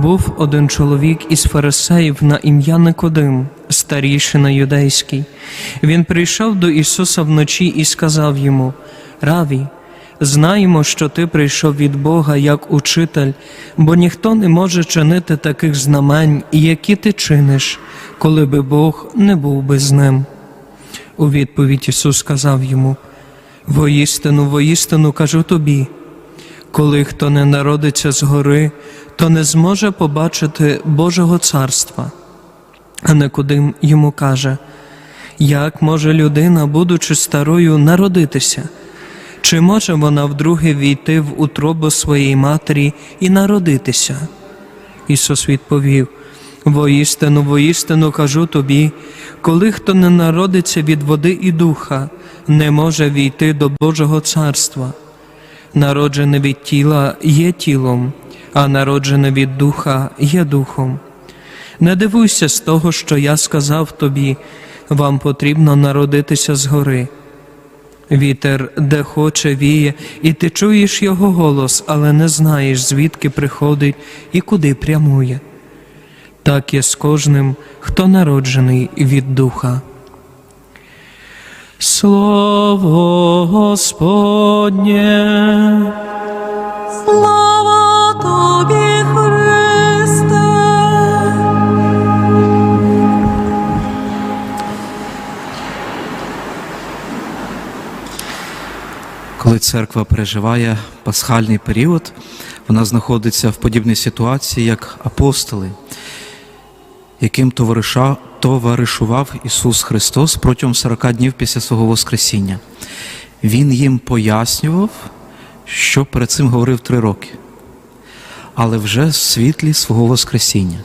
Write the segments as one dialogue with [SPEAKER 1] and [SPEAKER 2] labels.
[SPEAKER 1] Був один чоловік із фарисеїв на ім'я Никодим, старішина юдейський. Він прийшов до Ісуса вночі і сказав йому: Раві, знаємо, що ти прийшов від Бога як учитель, бо ніхто не може чинити таких знамень, які ти чиниш, коли би Бог не був би з ним. У відповідь Ісус сказав йому: Воістину, воістину кажу тобі. Коли хто не народиться згори, то не зможе побачити Божого царства. А Никодим йому каже, як може людина, будучи старою, народитися? Чи може вона вдруге війти в утробу своєї матері і народитися? Ісус відповів: Воістину, воістину кажу тобі, коли хто не народиться від води і духа, не може війти до Божого царства. Народжене від тіла є тілом, а народжене від духа є духом. Не дивуйся з того, що я сказав тобі, вам потрібно народитися згори. Вітер, де хоче, віє, і ти чуєш його голос, але не знаєш, звідки приходить і куди прямує. Так є з кожним, хто народжений від духа. Слово Господнє.
[SPEAKER 2] Слава тобі, Христе!
[SPEAKER 3] Коли церква переживає пасхальний період, вона знаходиться в подібній ситуації, як апостоли, яким товариша, товаришував Ісус Христос протягом 40 днів після свого Воскресіння. Він їм пояснював, що перед цим говорив три роки, але вже в світлі свого Воскресіння.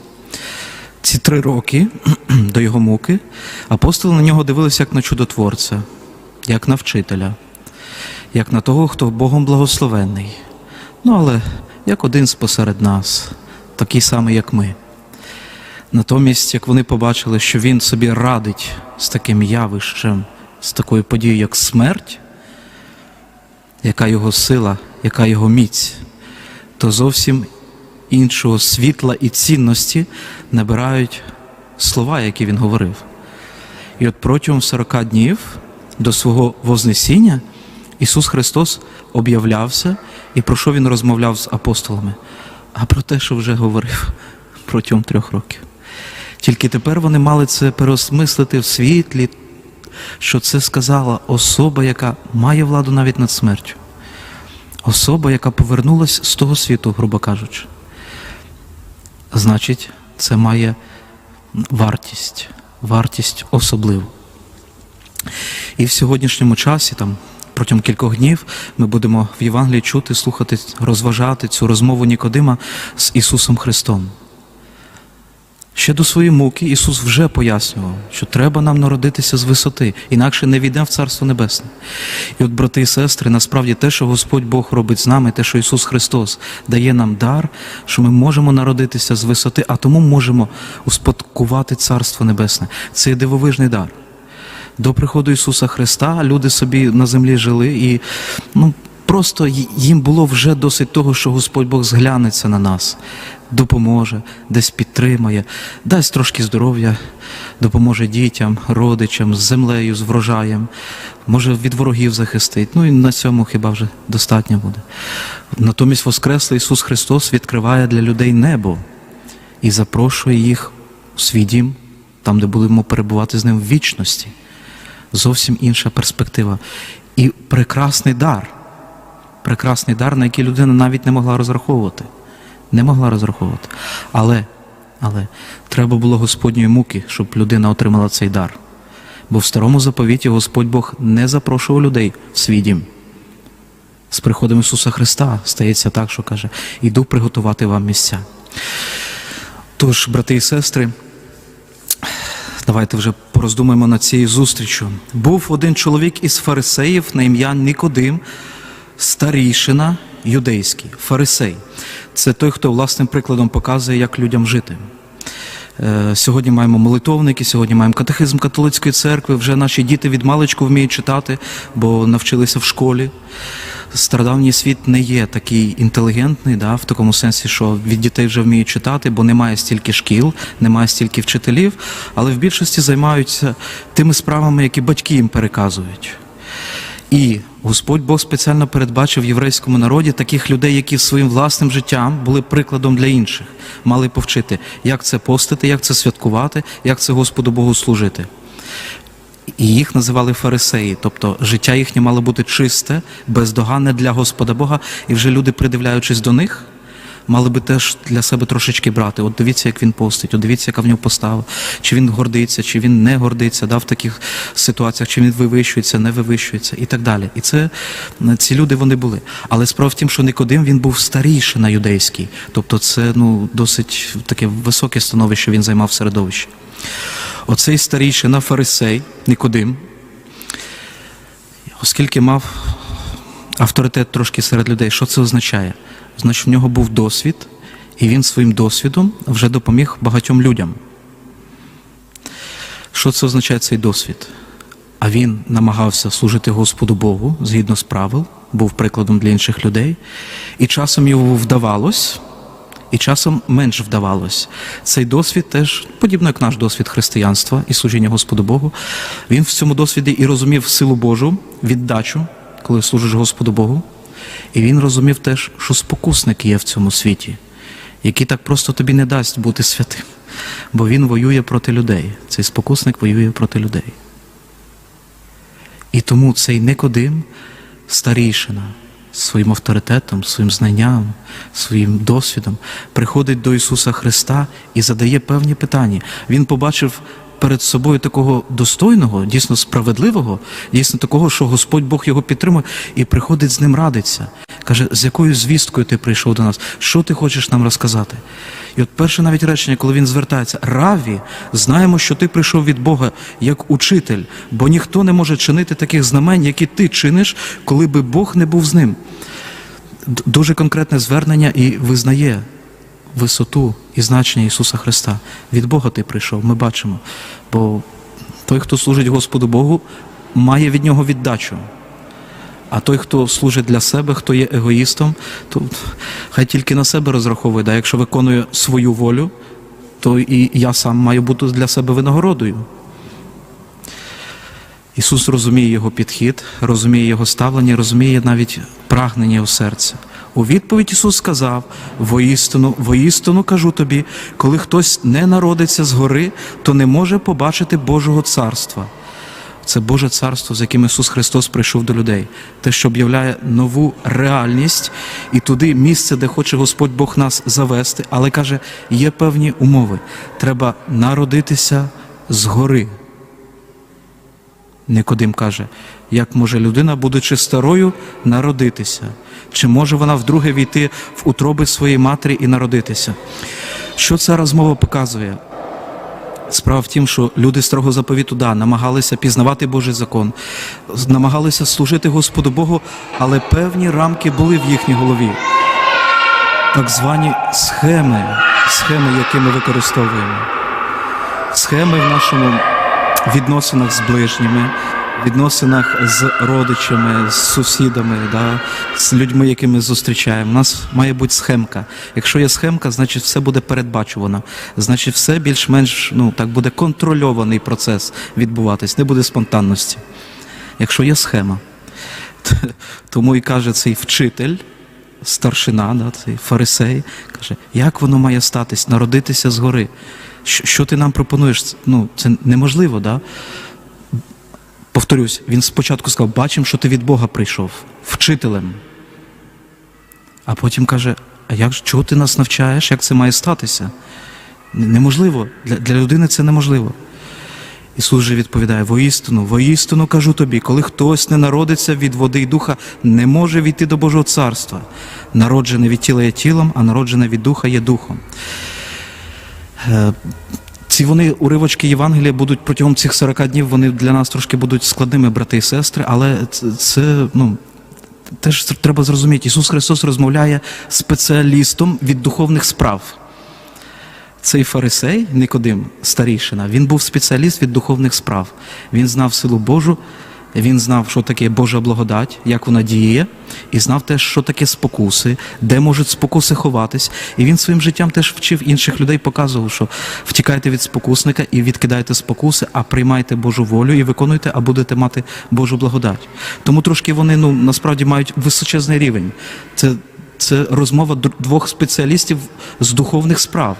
[SPEAKER 3] Ці три роки до його муки апостоли на нього дивилися як на чудотворця, як на вчителя як на того, хто Богом благословенний. Ну, але як один спосеред нас, такий самий, як ми. Натомість, як вони побачили, що він собі радить з таким явищем, з такою подією, як смерть, яка його сила, яка його міць, то зовсім іншого світла і цінності набирають слова, які він говорив. І от протягом 40 днів до свого Вознесіння Ісус Христос об'являвся і про що Він розмовляв з апостолами? А про те, що вже говорив протягом трьох років. Тільки тепер вони мали це переосмислити в світлі, що це сказала особа, яка має владу навіть над смертю. Особа, яка повернулась з того світу, грубо кажучи. Значить, це має вартість, вартість особливу. І в сьогоднішньому часі, там, протягом кількох днів, ми будемо в Євангелії чути, слухати, розважати цю розмову Нікодима з Ісусом Христом. Ще до своєї муки Ісус вже пояснював, що треба нам народитися з висоти, інакше не війдемо в Царство Небесне. І от, брати і сестри, насправді те, що Господь Бог робить з нами, те, що Ісус Христос дає нам дар, що ми можемо народитися з висоти, а тому можемо успадкувати Царство Небесне. Це є дивовижний дар. До приходу Ісуса Христа люди собі на землі жили і ну, просто їм було вже досить того, що Господь Бог зглянеться на нас, допоможе, десь підтримає, дасть трошки здоров'я, допоможе дітям, родичам, з землею, з врожаєм, може від ворогів захистить. Ну і на цьому хіба вже достатньо буде. Натомість Воскреслий Ісус Христос відкриває для людей небо і запрошує їх у свій дім, там, де будемо перебувати з ним в вічності. Зовсім інша перспектива. І прекрасний дар. Прекрасний дар, на який людина навіть не могла розраховувати. Не могла розраховувати. Але, але треба було Господньої муки, щоб людина отримала цей дар. Бо в старому заповіті Господь Бог не запрошував людей в свій дім. З приходом Ісуса Христа стається так, що каже: іду приготувати вам місця. Тож, брати і сестри, Давайте вже пороздумаємо над цією зустрічю. Був один чоловік із фарисеїв на ім'я Нікодим, старійшина юдейський, фарисей. Це той, хто власним прикладом показує, як людям жити. Е, Сьогодні маємо молитовники, сьогодні маємо катехизм католицької церкви. Вже наші діти від маличку вміють читати, бо навчилися в школі. Стародавній світ не є такий інтелігентний, да, в такому сенсі, що від дітей вже вміють читати, бо немає стільки шкіл, немає стільки вчителів, але в більшості займаються тими справами, які батьки їм переказують. І Господь Бог спеціально передбачив єврейському народі таких людей, які своїм власним життям були прикладом для інших, мали повчити, як це постити, як це святкувати, як це Господу Богу служити. І їх називали фарисеї, тобто життя їхнє мало бути чисте, бездоганне для Господа Бога, і вже люди, придивляючись до них, мали би теж для себе трошечки брати. От дивіться, як він постить, от дивіться, яка в нього постава, чи він гордиться, чи він не гордиться, да, в таких ситуаціях, чи він вивищується, не вивищується і так далі. І це ці люди вони були. Але справа в тім, що Никодим він був старіший на юдейський, тобто це ну, досить таке високе становище він займав в середовищі. Оцей старійшина фарисей Никодим, оскільки мав авторитет трошки серед людей, що це означає? Значить, в нього був досвід, і він своїм досвідом вже допоміг багатьом людям. Що це означає цей досвід? А він намагався служити Господу Богу згідно з правил, був прикладом для інших людей, і часом його вдавалось, і часом менш вдавалось. Цей досвід теж, подібно як наш досвід християнства і служіння Господу Богу, він в цьому досвіді і розумів силу Божу, віддачу, коли служиш Господу Богу. І він розумів теж, що спокусник є в цьому світі, який так просто тобі не дасть бути святим. Бо він воює проти людей. Цей спокусник воює проти людей. І тому цей Никодим, старійшина, своїм авторитетом, своїм знанням, своїм досвідом приходить до Ісуса Христа і задає певні питання. Він побачив перед собою такого достойного, дійсно справедливого, дійсно такого, що Господь Бог його підтримує, і приходить з ним радиться. Каже, з якою звісткою ти прийшов до нас? Що ти хочеш нам розказати? І от перше навіть речення, коли він звертається, Раві, знаємо, що ти прийшов від Бога як учитель, бо ніхто не може чинити таких знамень, які ти чиниш, коли би Бог не був з ним. Дуже конкретне звернення і визнає висоту і значення Ісуса Христа. Від Бога ти прийшов, ми бачимо. Бо той, хто служить Господу Богу, має від нього віддачу. А той, хто служить для себе, хто є егоїстом, то хай тільки на себе розраховує. Да? Якщо виконує свою волю, то і я сам маю бути для себе винагородою. Ісус розуміє його підхід, розуміє його ставлення, розуміє навіть прагнення його серця. У відповідь Ісус сказав: воістину, воістину кажу тобі, коли хтось не народиться згори, то не може побачити Божого царства. Це Боже царство, з яким Ісус Христос прийшов до людей, те, що об'являє нову реальність і туди місце, де хоче Господь Бог нас завести, але каже, є певні умови. Треба народитися згори. Никодим каже, як може людина, будучи старою, народитися? Чи може вона вдруге війти в утроби своєї матері і народитися? Що ця розмова показує? Справа в тім, що люди старого заповіту да, намагалися пізнавати Божий закон, намагалися служити Господу Богу, але певні рамки були в їхній голові. Так звані схеми, схеми, які ми використовуємо. Схеми в нашому відносинах з ближніми, відносинах з родичами, з сусідами, да, з людьми, які ми зустрічаємо. У нас має бути схемка. Якщо є схемка, значить все буде передбачувано. Значить, все більш-менш ну, так буде контрольований процес відбуватись, не буде спонтанності. Якщо є схема. Тому і каже цей вчитель, старшина, да, цей фарисей, каже, як воно має статись, народитися згори. Що, що ти нам пропонуєш? Ну, це неможливо, да? Повторюсь, він спочатку сказав, бачимо, що ти від Бога прийшов, вчителем. А потім каже: а як чого ти нас навчаєш, як це має статися? Неможливо. Для, для людини це неможливо. Ісус же відповідає: воістину, воістину кажу тобі, коли хтось не народиться від води й духа, не може війти до Божого царства. Народжене від тіла є тілом, а народжене від духа є духом. Ці вони уривочки Євангелія будуть протягом цих 40 днів, вони для нас трошки будуть складними, брати і сестри, але це ну, теж треба зрозуміти. Ісус Христос розмовляє спеціалістом від духовних справ. цей фарисей, Никодим, старішина, він був спеціаліст від духовних справ. Він знав силу Божу, він знав, що таке Божа благодать, як вона діє, і знав теж, що таке спокуси, де можуть спокуси ховатись. І він своїм життям теж вчив інших людей, показував, що втікайте від спокусника і відкидайте спокуси, а приймайте Божу волю і виконуйте, а будете мати Божу благодать. Тому трошки вони ну насправді мають височезний рівень. Це це розмова двох спеціалістів з духовних справ.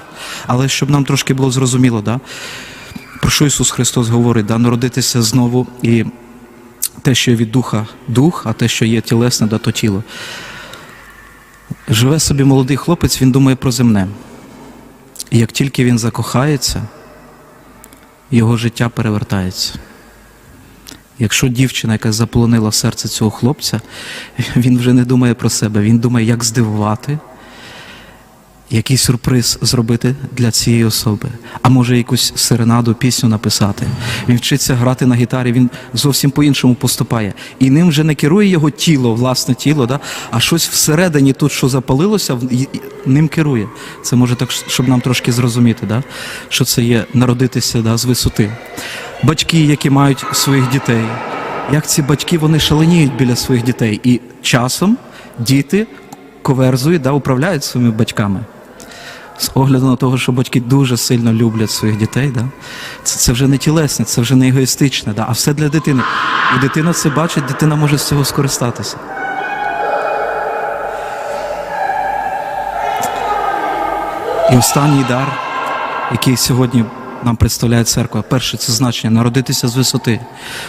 [SPEAKER 3] Але щоб нам трошки було зрозуміло, да? про що Ісус Христос говорить, да? народитися знову і те, що від духа дух, а те, що є тілесне, да, то тіло. Живе собі молодий хлопець, він думає про земне. І як тільки він закохається, його життя перевертається. Якщо дівчина, яка заполонила серце цього хлопця, він вже не думає про себе, він думає, як здивувати, який сюрприз зробити для цієї особи, а може якусь серенаду, пісню написати. Він вчиться грати на гітарі, він зовсім по-іншому поступає. І ним вже не керує його тіло, власне тіло, да? а щось всередині тут, що запалилося, ним керує. Це може так, щоб нам трошки зрозуміти, да? що це є народитися да, з висоти. Батьки, які мають своїх дітей, як ці батьки вони шаленіють біля своїх дітей. І часом діти коверзують, да, управляють своїми батьками. З огляду на того, що батьки дуже сильно люблять своїх дітей, да? це, це вже не тілесне, це вже не егоїстичне, да? а все для дитини. І дитина це бачить, дитина може з цього скористатися. І останній дар, який сьогодні нам представляє церква, перше це значення народитися з висоти,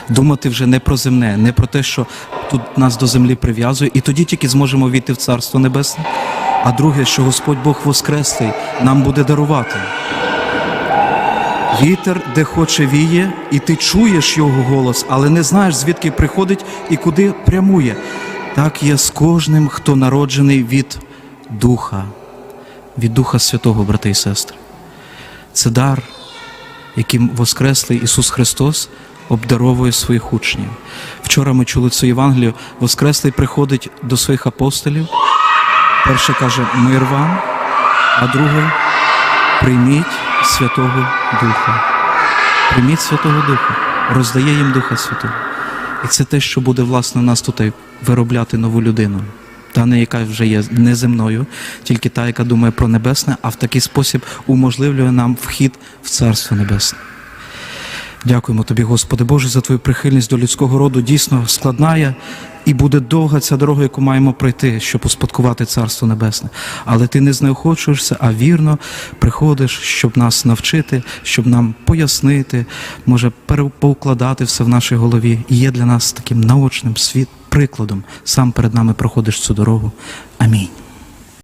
[SPEAKER 3] думати вже не про земне, не про те, що тут нас до землі прив'язує, і тоді тільки зможемо війти в Царство Небесне. А друге, що Господь Бог Воскреслий нам буде дарувати. Вітер, де хоче віє, і ти чуєш його голос, але не знаєш, звідки приходить і куди прямує. Так є з кожним, хто народжений від Духа, від Духа Святого, брати і сестри. Це дар, яким Воскреслий Ісус Христос обдаровує своїх учнів. Вчора ми чули цю Євангелію. Воскреслий приходить до своїх апостолів. Перше каже мир вам, а друге прийміть Святого Духа. Прийміть Святого Духа, роздає їм Духа Святого. І це те, що буде власне нас тут виробляти нову людину. Та не яка вже є неземною, тільки та, яка думає про небесне, а в такий спосіб уможливлює нам вхід в Царство Небесне. Дякуємо тобі, Господи Боже, за твою прихильність до людського роду. Дійсно складна є і буде довга ця дорога, яку маємо пройти, щоб успадкувати Царство Небесне. Але ти не знеохочуєшся, а вірно приходиш, щоб нас навчити, щоб нам пояснити, може переpoukладати все в нашій голові. І є для нас таким наочним світ прикладом. Сам перед нами проходиш цю дорогу. Амінь.